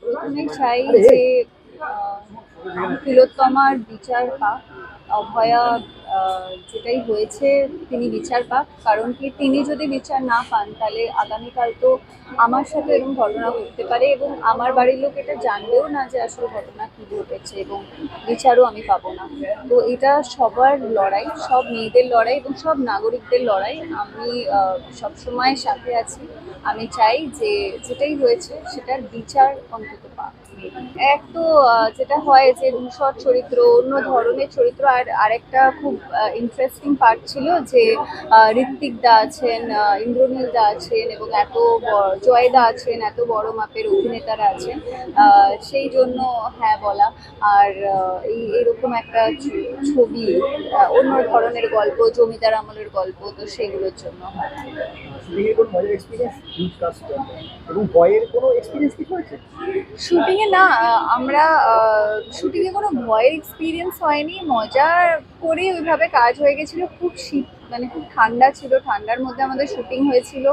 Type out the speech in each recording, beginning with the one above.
প্রথমে চাই যে তিলোত্তমার বিচার পাক, অভয়া যেটাই হয়েছে তিনি বিচার পাক, কারণ কি তিনি যদি বিচার না পান, তাহলে আগামীকাল তো আমার সাথে এরকম ঘটনা ঘটতে পারে এবং আমার বাড়ির লোক এটা জানলেও না যে আসলে ঘটনা কী ঘটেছে এবং বিচারও আমি পাবো না। তো এটা সবার লড়াই, সব মেয়েদের লড়াই এবং সব নাগরিকদের লড়াই। আমি সবসময় সাথে আছি। আমি চাই যে যেটাই হয়েছে সেটার বিচার অন্তত পাক। এক তো যেটা হয় যে ধূসর চরিত্র, অন্য ধরনের চরিত্র, আর আরেকটা খুব ইন্টারেস্টিং পার্ট ছিল যে ঋত্বিক দা আছেন ইন্দ্রনীল দা আছেন এবং এত জয় দা আছেন, এত বড় মাপের অভিনেতারা আছেন সেই জন্য হ্যাঁ বলা। আর এই এরকম একটা ছবি অন্য ধরনের গল্প, জমিদার আমলের গল্প, তো সেগুলোর জন্য হয়। শুটিং এর কোনো মজার এক্সপিরিয়েন্স হিউজ কাস্ট এবং ভয়ের কোনো এক্সপিরিয়েন্স কিছু হয়েছে শুটিংয়ে না আহ, আমরা শুটিংয়ে কোনো ভয়ের এক্সপিরিয়েন্স হয়নি। মজা করে ওইভাবে কাজ হয়ে গেছিল। খুব শীত মানে খুব ঠান্ডা ছিল। ঠান্ডার মধ্যে আমাদের শুটিং হয়েছিল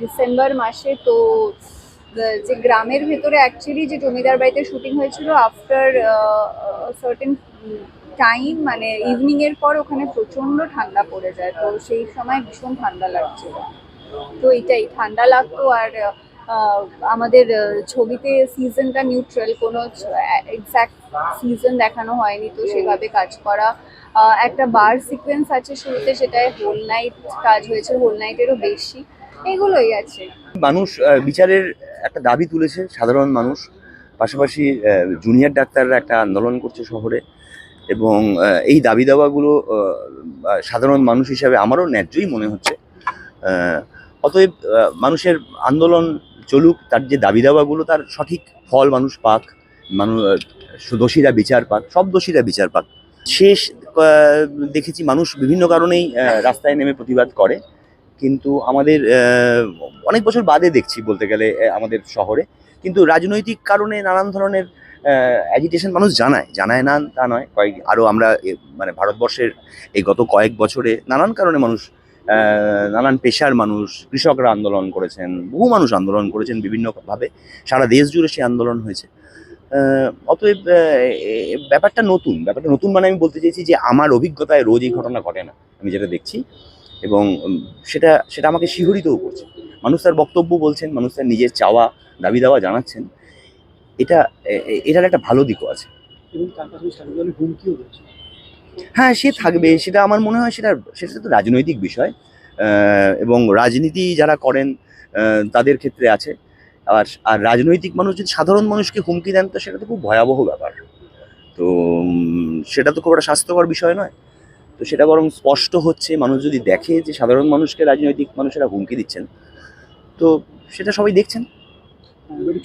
ডিসেম্বর মাসে। তো যে গ্রামের ভেতরে অ্যাকচুয়ালি যে জমিদার বাড়িতে শুটিং হয়েছিল আফটার সার্টেন টাইম মানে ইভিনিং এর পর ওখানে প্রচণ্ড ঠান্ডা পড়ে যায়। তো সেই সময় ভীষণ ঠান্ডা লাগছিল। তো এটাই, ঠান্ডা লাগতো আর আমাদের ছবিতে সিজনটা নিউট্রাল কোনো এক্স্যাক্ট সিজন দেখানো হয়নি তো সেভাবে কাজ করা। একটা বার সিকোয়েন্স আছে শুরুতে, সেটায় হোল নাইট কাজ হয়েছে হোল নাইটেরও বেশি, এগুলোই আছে। মানুষ বিচারের একটা দাবি তুলেছে, সাধারণ মানুষ, পাশাপাশি জুনিয়র ডাক্তাররা একটা আন্দোলন করছে শহরে এবং এই দাবি দাওয়াগুলো সাধারণ মানুষ হিসাবে আমারও ন্যায্যই মনে হচ্ছে। অতএব মানুষের আন্দোলন চলুক, তার যে দাবি দাওয়াগুলো তার সঠিক ফল মানুষ পাক মানুষ দোষীরা বিচার পাক, সব দোষীরা বিচার পাক। শেষ দেখেছি মানুষ বিভিন্ন কারণেই রাস্তায় নেমে প্রতিবাদ করে। কিন্তু আমাদের অনেক বছর বাদে দেখছি বলতে গেলে আমাদের শহরে। কিন্তু রাজনৈতিক কারণে নানান ধরনের অ্যাজিটেশন মানুষ জানায়। জানায় না, তা নয়। কয়েক আরও আমরা মানে ভারতবর্ষের এই গত কয়েক বছরে নানান কারণে মানুষ নানান পেশার মানুষ, কৃষকরা আন্দোলন করেছেন, বহু মানুষ আন্দোলন করেছেন বিভিন্নভাবে। সারা দেশ জুড়ে সেই আন্দোলন হয়েছে। অতএব ব্যাপারটা নতুন। ব্যাপারটা নতুন মানে আমি বলতে চাইছি যে আমার অভিজ্ঞতায় রোজ এই ঘটনা ঘটে না, আমি যেটা দেখছি। এবং সেটা সেটা আমাকে শিহরিতও করছে। মানুষ তার বক্তব্য বলছেন, মানুষ তার নিজের চাওয়া, দাবি দাওয়া জানাচ্ছেন। এটা এটার একটা ভালো দিকও আছে। এবং তার পাশাপাশি হুমকিও রয়েছে। হ্যাঁ সে থাকবে। সেটা আমার মনে হয় সেটা সেটা তো রাজনৈতিক বিষয়। এবং রাজনীতি যারা করেন তাদের ক্ষেত্রে আছে। আর আর রাজনৈতিক মানুষ যদি সাধারণ মানুষকে হুমকি দেন, তো সেটা তো খুব ভয়াবহ ব্যাপার। তো সেটা তো খুব একটা স্বাস্থ্যকর বিষয় নয়। তো সেটা বরং স্পষ্ট হচ্ছে, মানুষ যদি দেখে যে সাধারণ মানুষকে রাজনৈতিক মানুষেরা হুমকি দিচ্ছেন, তো সেটা সবাই দেখছেন।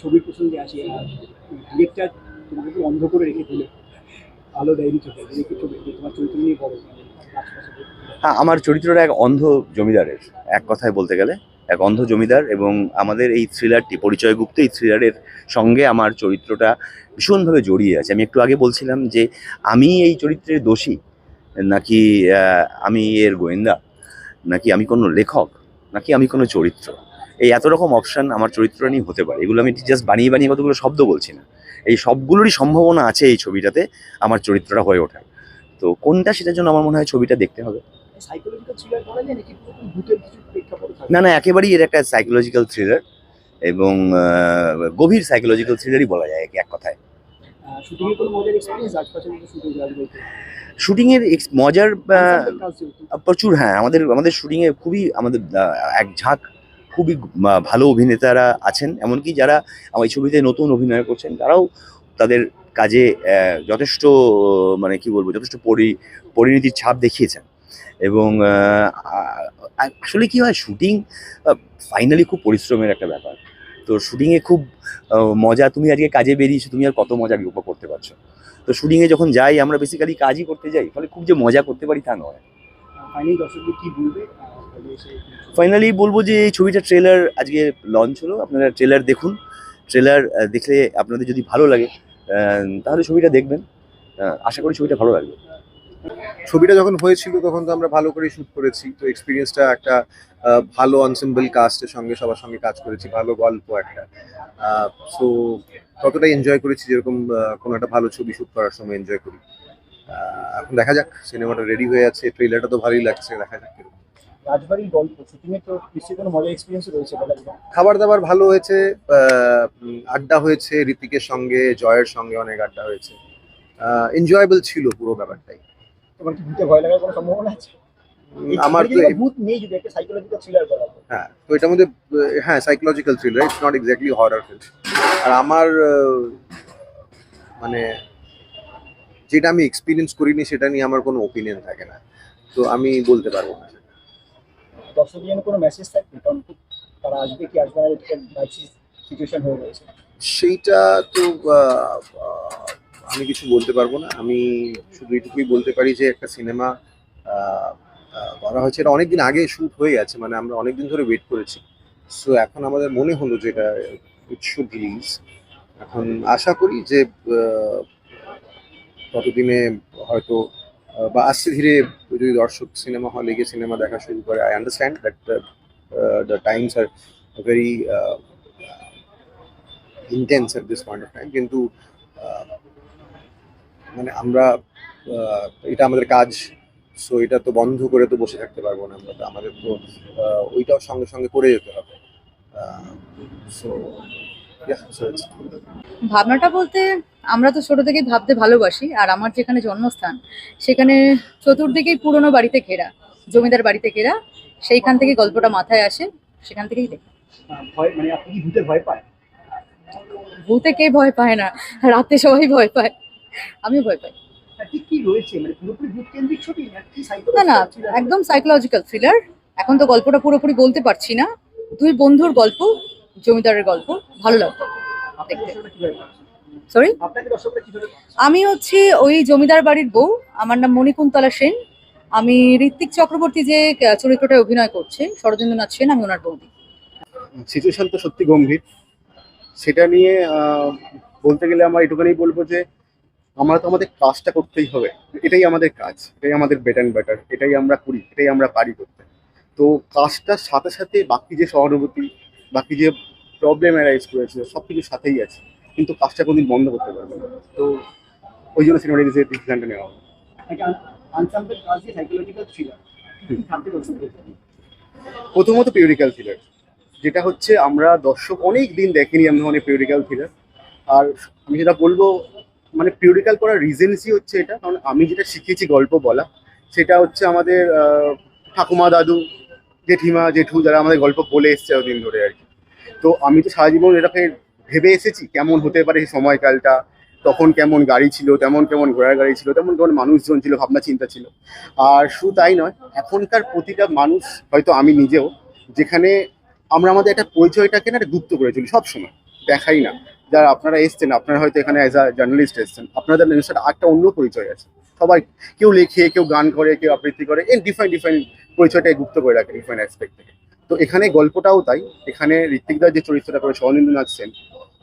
ছবির প্রসঙ্গে আসি অন্ধ করে রেখে দিলে। তোমার চরিত্র নিয়ে হ্যাঁ আমার চরিত্রটা এক অন্ধ জমিদারের, এক কথায় বলতে গেলে। এক অন্ধ জমিদার এবং আমাদের এই থ্রিলারটি পরিচয় গুপ্ত এই থ্রিলারের সঙ্গে আমার চরিত্রটা ভীষণভাবে জড়িয়ে আছে। আমি একটু আগে বলছিলাম যে, আমি এই চরিত্রের দোষী? নাকি আমি এর গোয়েন্দা? নাকি আমি কোনো লেখক? নাকি আমি কোনো চরিত্র? এই এত রকম অপশান আমার চরিত্র নিয়ে হতে পারে। এগুলো আমি জাস্ট বানিয়ে বানিয়ে কতগুলো শব্দ বলছি না। এই সবগুলোরই সম্ভাবনা আছে এই ছবিটাতে আমার চরিত্রটা হয়ে ওঠার। তো কোনটা সেটার জন্য আমার মনে হয় ছবিটা দেখতে হবে। না না একেবারেই এর একটা সাইকোলজিক্যাল থ্রিলার এবং গভীর সাইকোলজিক্যাল থ্রিলারই বলা যায় এক কথায়। শুটিংয়ের মজার প্রচুর হ্যাঁ আমাদের আমাদের শুটিংয়ে খুবই আমাদের এক ঝাঁক খুবই ভালো অভিনেতারা আছেন, এমনকি যারা আমার এই ছবিতে নতুন অভিনয় করছেন, তারাও তাদের কাজে যথেষ্ট মানে কি বলব, যথেষ্ট পরি, পরিণতির ছাপ দেখিয়েছেন। এবং আসলে কি হয়, শুটিং ফাইনালি খুব পরিশ্রমের একটা ব্যাপার। তো শুটিংয়ে খুব মজা, তুমি আজকে কাজে বেরিয়েছো, তুমি আর কত মজা উপভোগ করতে পারছ। তো শুটিংয়ে যখন যাই, আমরা বেসিক্যালি কাজই করতে যাই, ফলে খুব যে মজা করতে পারি তা নয়। ফাইনালি দর্শকদের কি বলবে? ফাইনালি বলব যে এই ছবিটা ট্রেলার আজকে লঞ্চ হলো। আপনারা ট্রেলার দেখুন। ট্রেলার দেখলে আপনাদের যদি ভালো লাগে তাহলে ছবিটা দেখবেন। আশা করি ছবিটা ভালো লাগবে। ছবিটা যখন হয়েছিল, তখন তো আমরা ভালো করে শুট করেছি। তো এক্সপিরিয়েন্সটা একটা ভালো অনসেম্বল কাস্টের সঙ্গে, সবার সঙ্গে কাজ করেছি। ভালো গল্প একটা। সো ততটাই এনজয় করেছি যেরকম কোনো একটা ভালো ছবি শুট করার সময় এনজয় করি। এখন দেখা যাক সিনেমাটা রেডি হয়ে আছে। ট্রেলারটা তো ভালোই লাগছে, দেখা যাক। রাজবাড়ির গল্প শুটিংয়ে তো নিশ্চয়ই কোনো মজার এক্সপিরিয়েন্স রয়েছে খাবার দাবার ভালো হয়েছে আড্ডা হয়েছে ঋতিকের সঙ্গে জয়ের সঙ্গে অনেক আড্ডা হয়েছে। এনজয়েবল ছিল পুরো ব্যাপারটাই। তোমার কি ভূতে ভয় লাগার কোনো সম্ভাবনা আছে? আমার তো ভূত নেই যদি একটা সাইকোলজিক্যাল থ্রিলার হয়। হ্যাঁ তো এটার মধ্যে হ্যাঁ psychological thriller it's not exactly horror film আর আমার মানে যেটা আমি এক্সপিরিয়েন্স করিনি সেটা নিয়ে আমার কোনো ওপিনিয়ন থাকে না। তো আমি বলতে পারব না। দর্শকের জন্য কোনো মেসেজ থাকবে? কারণ তারা আসবে কি আসবে না সিচুয়েশন হয়ে রয়েছে। সেইটা তো আমি কিছু বলতে পারব না। আমি শুধু এইটুকুই বলতে পারি যে একটা সিনেমা করা হয়েছে। এটা অনেকদিন আগে শুট হয়ে গেছে মানে আমরা অনেকদিন ধরে ওয়েট করেছি। সো এখন আমাদের মনে হলো যে এটা ইট রিলিজ এখন আশা করি যে ততদিনে হয়তো বা আস্তে ধীরে যদি দর্শক সিনেমা হলে গিয়ে সিনেমা দেখা শুরু করে I understand that the times are very intense at this point of time কিন্তু মানে আমরা এটা আমাদের কাজ সো এটা তো বন্ধ করে তো বসে থাকতে পারব না আমরা, তো আমাদের তো ওইটাও সঙ্গে সঙ্গে করে যেতে হবে সো ভাবনাটা বলতে আমরা তো ছোট থেকেই ভাবতে ভালোবাসি আর আমার যেখানে জন্মস্থান সেখানে চতুর্দিকেই পুরনো বাড়িতে ঘেরা জমিদার বাড়িতে ঘেরা সেইখান থেকে গল্পটা মাথায় আসে সেখান থেকেই দেখি। মানে ভূতে কে ভয় পায় না? রাতে সবাই ভয় পায়। আমি ভয় পাই। মানে না না একদম সাইকোলজিক্যাল থ্রিলার এখন তো গল্পটা পুরোপুরি বলতে পারছি না। দুই বন্ধুর গল্প জমিদারের গল্প ভালো লাগতো দেখতে। সরি? আমি হচ্ছে ওই জমিদার বাড়ির বউ আমার নাম মণিকুন্তলা সেন। আমি ঋত্বিক চক্রবর্তী যে চরিত্রটায় অভিনয় করছে শরদিন্দ্রনাথ সেন আমি ওনার বৌদি। সিচুয়েশন তো সত্যি গম্ভীর। সেটা নিয়ে বলতে গেলে আমরা এটুখানি বলব যে আমরা তো আমাদের কাজটা করতেই হবে। এটাই আমাদের কাজ এটাই আমাদের বেটার বেটার এটাই আমরা করি এটাই আমরা পারি করতে। তো কাজটার সাথে সাথে বাকি যে সহানুভূতি বাকি যে প্রবলেম অ্যারাইজ করেছে সব কিছুর সাথেই আছে। কিন্তু কাজটা কোনদিন বন্ধ করতে পারবে না। তো ওই জন্য সিনেমাটি ডিসিশনটা নেওয়া থাকতে দর্শকদের প্রথমত পিউরিক্যাল থ্রিলার যেটা হচ্ছে আমরা দর্শক অনেক দিন দেখেনি এমন ধরনের পিউরিক্যাল থ্রিলার আর আমি যেটা বলব মানে পিউরিক্যাল করার রিজেন্সই হচ্ছে এটা। কারণ আমি যেটা শিখেছি গল্প বলা সেটা হচ্ছে আমাদের ঠাকুমা দাদু জেঠিমা, জেঠু যারা আমাদের গল্প বলে এসছে এতদিন ধরে আর কি। তো আমি তো সারা জীবন এটাকে ভেবে এসেছি, কেমন হতে পারে সেই সময়কালটা, তখন কেমন গাড়ি ছিল, তেমন কেমন ঘোড়ার গাড়ি ছিল, তেমন কেমন মানুষজন ছিল, ভাবনা চিন্তা ছিল। আর শুধু তাই নয়, এখনকার প্রতিটা মানুষ, হয়তো আমি নিজেও, যেখানে আমরা আমাদের একটা পরিচয়টাকে না গুপ্ত করে চলি সবসময় দেখাই না। যারা আপনারা এসছেন, আপনারা হয়তো এখানে অ্যাজ আ জার্নালিস্ট এসছেন, আপনাদের একটা অন্য পরিচয় আছে। সবাই কেউ লেখে, কেউ গান করে, কেউ আবৃত্তি করে এই ডিফারেন্ট ডিফারেন্ট পরিচয়টাই গুপ্ত করে রাখে ডিফারেন্ট অ্যাসপেক্ট থেকে। তো এখানে গল্পটাও তাই। এখানে ঋত্বিকদার যে চরিত্রটা করে সহনীন্দ্রনাথ সেন,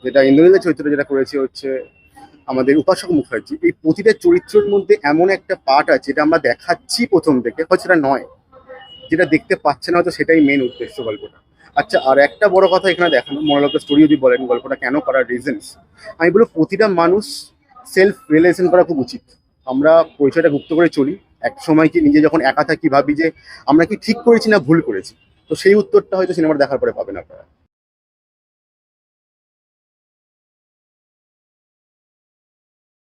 যেটা ইন্দ্রনীলের চরিত্রটা যেটা করেছে হচ্ছে আমাদের উপাসক মুখার্জি। এই প্রতিটা চরিত্রের মধ্যে এমন একটা পার্ট আছে যেটা আমরা দেখাচ্ছি প্রথম থেকে, হয়তো সেটা নয়। যেটা দেখতে পাচ্ছে না হয়তো সেটাই মেন উদ্দেশ্য গল্পটা। আচ্ছা আর একটা বড় কথা এখানে দেখানো মনোলগের স্টোরি যদি বলেন গল্পটা কেন করার রিজনস আমি বলব প্রতিটা মানুষ সেলফ রিয়েলাইজেশন করা খুব উচিত। আমরা পরিচয়টা গুপ্ত করে চলি। এক সময় কি নিজে যখন একা থাকি ভাবি যে আমরা কি ঠিক করেছি না ভুল করেছি? তো সেই উত্তরটা হয়তো সিনেমাটা দেখার পরে পাবেন আপনারা।